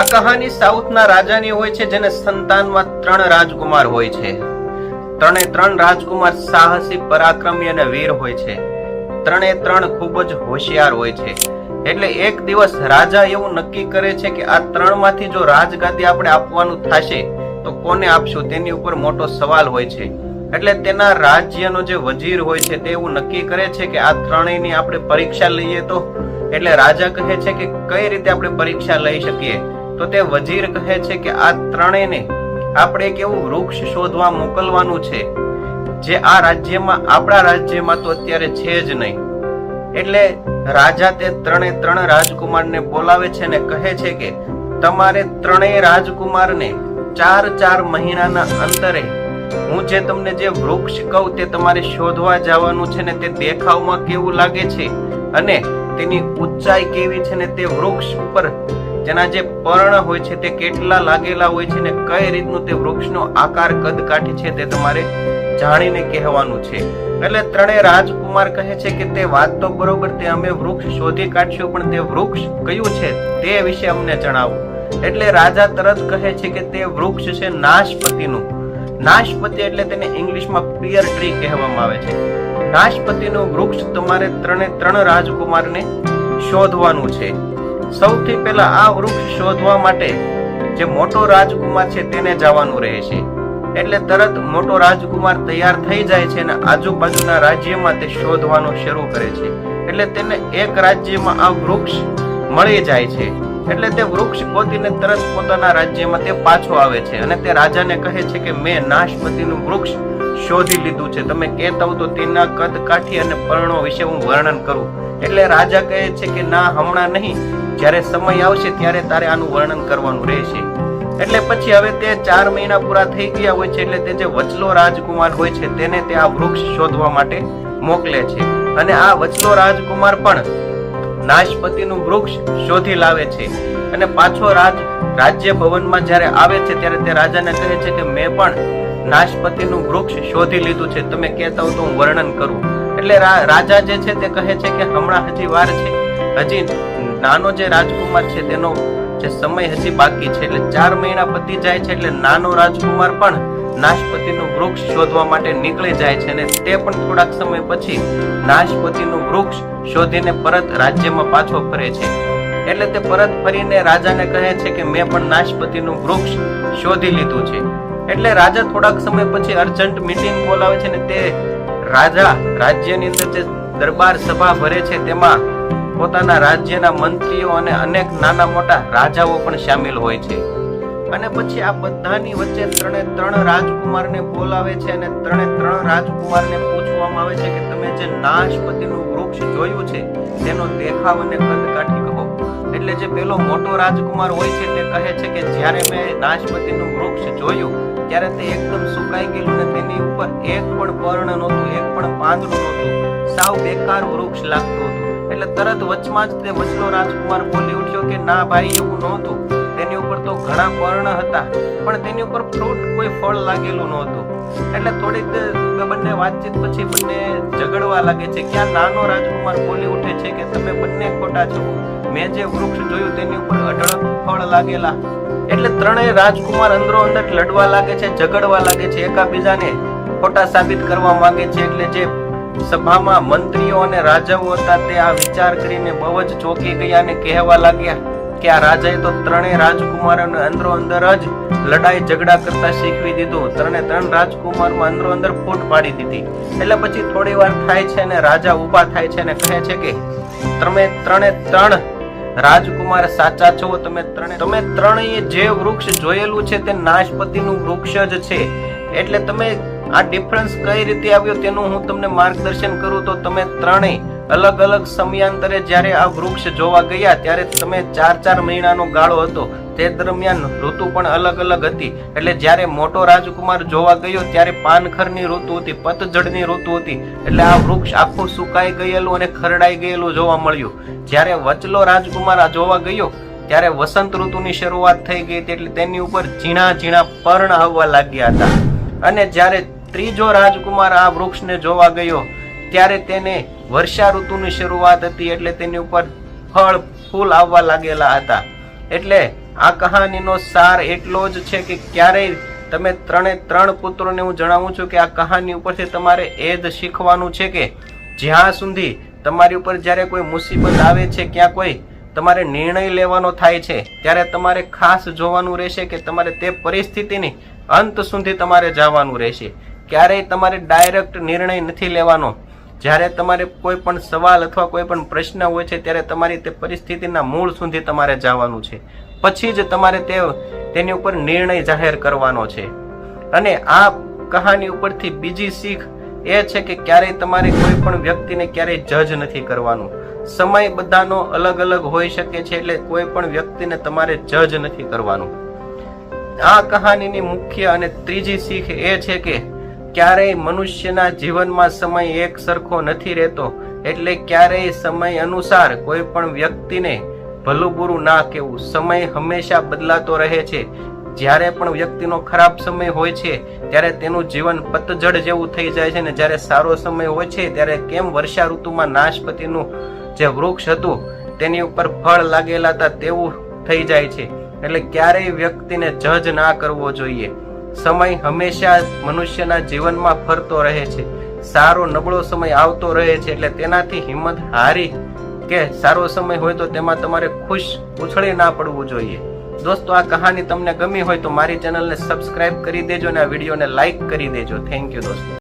આ કહાની સાઉથના રાજાની હોય છે, જેને સંતાનમાં ત્રણ રાજકુમાર હોય છે. ત્રણે ત્રણ રાજકુમાર સાહસી, પરાક્રમી અને વીર હોય છે. ત્રણે ત્રણ ખૂબ જ હોશિયાર હોય છે. એટલે એક દિવસ રાજા એવું નક્કી કરે છે કે આ ત્રણમાંથી જો રાજગાદી આપણે આપવાનું થશે, તો કોને આપશું? તેની ઉપર મોટો સવાલ હોય છે. એટલે તેના રાજ્યનો જે વજીર હોય છે, તે એવું નક્કી કરે છે કે આ ત્રણેયની આપણે પરીક્ષા લઈએ તો? એટલે રાજા કહે છે કે કઈ રીતે આપણે પરીક્ષા લઈ શકીએ? તો તે વજીર કહે છે કે આ ત્રણેયને આપણે એક એવું વૃક્ષ શોધવા મોકલવાનું છે, જે આ રાજ્યમાં, આપણા રાજ્યમાં તો અત્યારે છે જ નહીં. એટલે રાજા તે ત્રણે ત્રણ રાજકુમારને બોલાવે છે અને કહે છે કે, તમારે ત્રણેય રાજકુમારને ચાર ચાર મહિનાના અંતરે હું જે તમને જે વૃક્ષ કહું તે તમારે શોધવા જવાનું છે ને તે દેખાવમાં કેવું લાગે છે? અને તેની ઊંચાઈ કેવી છે ને તે વૃક્ષ ઉપર તેના જે પર્ણ હોય છે તે કેટલા લાગેલા હોય છે ને કઈ રીતનું તે વૃક્ષનો આકાર કદ કાઠી છે તે તમારે જાણીને કહેવાનું છે. એટલે ત્રણેય રાજકુમાર કહે છે કે તે વાત તો બરોબર તે અમે વૃક્ષ શોધી કાઢશું, પણ તે વૃક્ષ કયું છે તે વિશે અમને જણાવો. એટલે રાજા તરત કહે છે કે તે વૃક્ષ છે નાશપતિનું. નાશપતિ એટલે તેને ઇંગ્લિશમાં પિયર ટ્રી કહેવામાં આવે છે. નાશપતિનું વૃક્ષ તમારે ત્રણે ત્રણ રાજકુમારને શોધવાનું છે. સૌથી પહેલા આ વૃક્ષ શોધવા માટે જે મોટો રાજકુમાર છે તેને જવાનું રહે છે. એટલે તરત મોટો રાજકુમાર તૈયાર થઈ જાય છે અને આજુબાજુના રાજ્યમાં તે શોધવાનું શરૂ કરે છે. એટલે તેને એક રાજ્યમાં આ વૃક્ષ મળી જાય છે. એટલે તે વૃક્ષ ગોતીને તરત પોતાના રાજ્યમાં તે પાછો આવે છે અને તે રાજાને કહે છે કે મેં નાશપતિનું વૃક્ષ શોધી લીધું છે. તમે કહેતા હો તો તેના કદ કાઠી અને પર્ણો વિશે હું વર્ણન કરું. એટલે રાજા કહે છે કે ના, હમણાં નહીં. જ્યારે સમય આવશે ત્યારે તારે આનું વર્ણન કરવાનું રહેશે. એટલે પછી હવે તે ચાર મહિના પૂરા થઈ ગયા હોય છે એટલે તે જે વચલો રાજકુમાર હોય છે તેને તે આ વૃક્ષ શોધવા માટે મોકલે છે. અને આ વચલો રાજકુમાર પણ નાશપતિનું વૃક્ષ શોધી લાવે છે. અને પાછો રાજ, રાજ્ય ભવનમાં જ્યારે આવે છે ત્યારે તે રાજાને કહે છે કે મેં પણ નાશપતિનું વૃક્ષ શોધી લીધું છે. તમે કહેતા હો તો હું વર્ણન કરું. એટલે રાજા જે છે તે કહે છે કે હમણાં હજી વાર છે. હજી નાનો જે રાજકુમાર છે તેનો જે સમય હજી બાકી છે, એટલે ચાર મહિના પતી જાય છે, એટલે નાનો રાજકુમાર પણ નાશપતિનું વૃક્ષ શોધવા માટે નીકળી જાય છે અને તે પણ થોડાક સમય પછી નાશપતિનું વૃક્ષ શોધીને પરત રાજ્યમાં પાછો ફરે છે. એટલે તે પરત ફરીને રાજાને કહે છે કે મેં પણ નાશપતિનું વૃક્ષ શોધી લીધું છે. એટલે રાજા થોડાક સમય પછી અર્જન્ટ મીટિંગ બોલાવે છે ને તે રાજા રાજ્યની અંદર જે દરબાર સભા ભરે છે તેમાં પોતાના રાજ્યના મંત્રીઓ અને અનેક નાના મોટા રાજાઓ પણ સામેલ હોય છે. અને પછી આ બધાની વચ્ચે ત્રણે ત્રણ રાજકુમારને બોલાવે છે અને ત્રણે ત્રણ રાજકુમારને પૂછવામાં આવે છે કે તમે જે નાશપતિનું વૃક્ષ જોયું છે, તેનો દેખાવ અને કદ કાઢી કહો. એટલે જે પેલો મોટો રાજકુમાર હોય છે, તે કહે છે કે જ્યારે મેં નાશપતિનું વૃક્ષ જોયું, ત્યારે તે એકદમ સુકાઈ ગયેલું ને તેની ઉપર એક પણ પર્ણ નહોતું, એક પણ પાંદડું નહોતું. સાવ બેકાર વૃક્ષ લાગતું હતું. એટલે તરત વચમાં જ તે વચલો રાજકુમાર બોલી ઉઠ્યો કે, ના ભાઈ, એવું નહોતું. તેની ઉપર તો ઘણા પર્ણ હતા, પણ તેની ઉપર ફ્રૂટ કોઈ ફળ લાગેલું નહોતું. એટલે થોડીક બંને વાતચીત પછી બંને ઝઘડવા લાગે છે. ક્યાં નાનો રાજકુમાર બોલી ઉઠે છે કે, તમે બંને ખોટા છો. મેં જે વૃક્ષ જોયું તેની ઉપર અઢળક ફળ લાગેલા. એટલે ત્રણેય રાજકુમાર અંદરો અંદર લડવા લાગે છે, ઝઘડવા લાગે છે, એકાબીજાને ખોટા સાબિત કરવા માંગે છે. એટલે જે સભામાં મંત્રીઓ અને રાજાઓ હતા તે આ વિચાર કરીને બહુ જ ચોંકી ગયા અને કહેવા લાગ્યા કે આ રાજાએ તો ત્રણેય રાજકુમારોને અંદરો અંદર જ લડાઈ ઝઘડા કરતા શીખવી દીધું. ત્રણે ત્રણ રાજકુમારમાં અંદરો અંદર ફૂટ પાડી દીધી. એટલે પછી થોડી વાર થાય છે અને રાજા ઊભા થાય છે અને કહે છે કે, તમે ત્રણે ત્રણ રાજકુમાર સાચા છો. તમે ત્રણે તમે ત્રણેય જે વૃક્ષ જોયેલું છે તે નાશપતિનું વૃક્ષ જ છે. એટલે તમે આ ડિફરન્સ કઈ રીતે આવ્યો તેનું હું તમને માર્ગદર્શન કરું તો તમે ત્રણેય અલગ અલગ સમયાંતરે જ્યારે આ વૃક્ષ જોવા ગયા ત્યારે તમે ચાર ચાર મહિનાનો ગાળો હતો. તે દરમિયાન ઋતુ પણ અલગ અલગ હતી. એટલે જ્યારે મોટો રાજકુમાર જોવા ગયો ત્યારે પાનખરની ઋતુ હતી, પતઝડની ઋતુ હતી. એટલે આ વૃક્ષ આખું સુકાઈ ગયેલું અને ખરડાઈ ગયેલું જોવા મળ્યું. જ્યારે વચલો રાજકુમાર આ જોવા ગયો ત્યારે વસંત ઋતુની શરૂઆત થઈ ગઈ હતી એટલે તેની ઉપર ઝીણા ઝીણા પર્ણ આવવા લાગ્યા હતા. અને જ્યારે ત્રીજો રાજકુમાર આ વૃક્ષને જોવા ગયો, ત્યારે તેને વર્ષા ઋતુની શરૂઆત હતી એટલે તેની ઉપર ફળ ફૂલ આવવા લાગેલા હતા. એટલે આ કહાનીનો સાર એટલો જ છે કે ક્યારેય તમે ત્રણે ત્રણ પુત્રોને હું જણાવું છું કે આ કહાની ઉપરથી તમારે એ જ શીખવાનું છે કે જ્યાં સુધી તમારી ઉપર જ્યારે કોઈ મુસીબત આવે છે, ક્યાં કોઈ તમારે નિર્ણય લેવાનો થાય છે, ત્યારે તમારે ખાસ જોવાનું રહેશે કે તમારે તે પરિસ્થિતિની અંત સુધી તમારે જવાનું રહેશે. ક્યારેય તમારે ડાયરેક્ટ નિર્ણય નથી લેવાનો. જ્યારે તમારે કોઈ પણ સવાલ અથવા કોઈ પણ પ્રશ્ન હોય છે, ત્યારે તમારી તે પરિસ્થિતિના મૂળ સુધી તમારે જવાનું છે. પછી જ તમારે તે તેની ઉપર નિર્ણય જાહેર કરવાનો છે. અને આ કહાની ઉપરથી બીજી શીખ એ છે કે ક્યારેય તમારે કોઈ પણ વ્યક્તિને ક્યારેય જજ નથી કરવાનું. સમય બધાનો અલગ અલગ હોઈ શકે છે, એટલે કોઈ પણ વ્યક્તિને તમારે જજ નથી કરવાનું. આ કહાનીની મુખ્ય અને ત્રીજી શીખ એ છે કે ક્યારેય મનુષ્યના જીવનમાં સમય એક સરખો નથી રહેતો, એટલે ક્યારેય સમય અનુસાર કોઈ પણ વ્યક્તિને ભલું બુરું ના કહેવું. સમય હંમેશા બદલાતો રહે છે. જ્યારે પણ વ્યક્તિનો ખરાબ સમય હોય છે, ત્યારે તેનું જીવન પતઝડ જેવું થઈ જાય છે ને જ્યારે સારો સમય હોય છે, ત્યારે કેમ વર્ષા ઋતુમાં નાશપતિનું જે વૃક્ષ હતું, તેની ઉપર ફળ લાગેલા હતા, તેવું થઈ જાય છે. એટલે ક્યારેય વ્યક્તિને જજ ના કરવો જોઈએ. સમય હંમેશા મનુષ્યના જીવનમાં ફરતો રહે છે. સારો નબળો સમય આવતો રહે છે એટલે તેનાથી હિંમત હારી કે સારો સમય હોય તો તેમાં તમારે ખુશ ઉછળી ના પડવું જોઈએ. દોસ્તો, આ કહાની તમને ગમી હોય તો મારી ચેનલને સબસ્ક્રાઇબ કરી દેજો અને આ વિડીયોને લાઇક કરી દેજો. થેન્ક યુ દોસ્તો.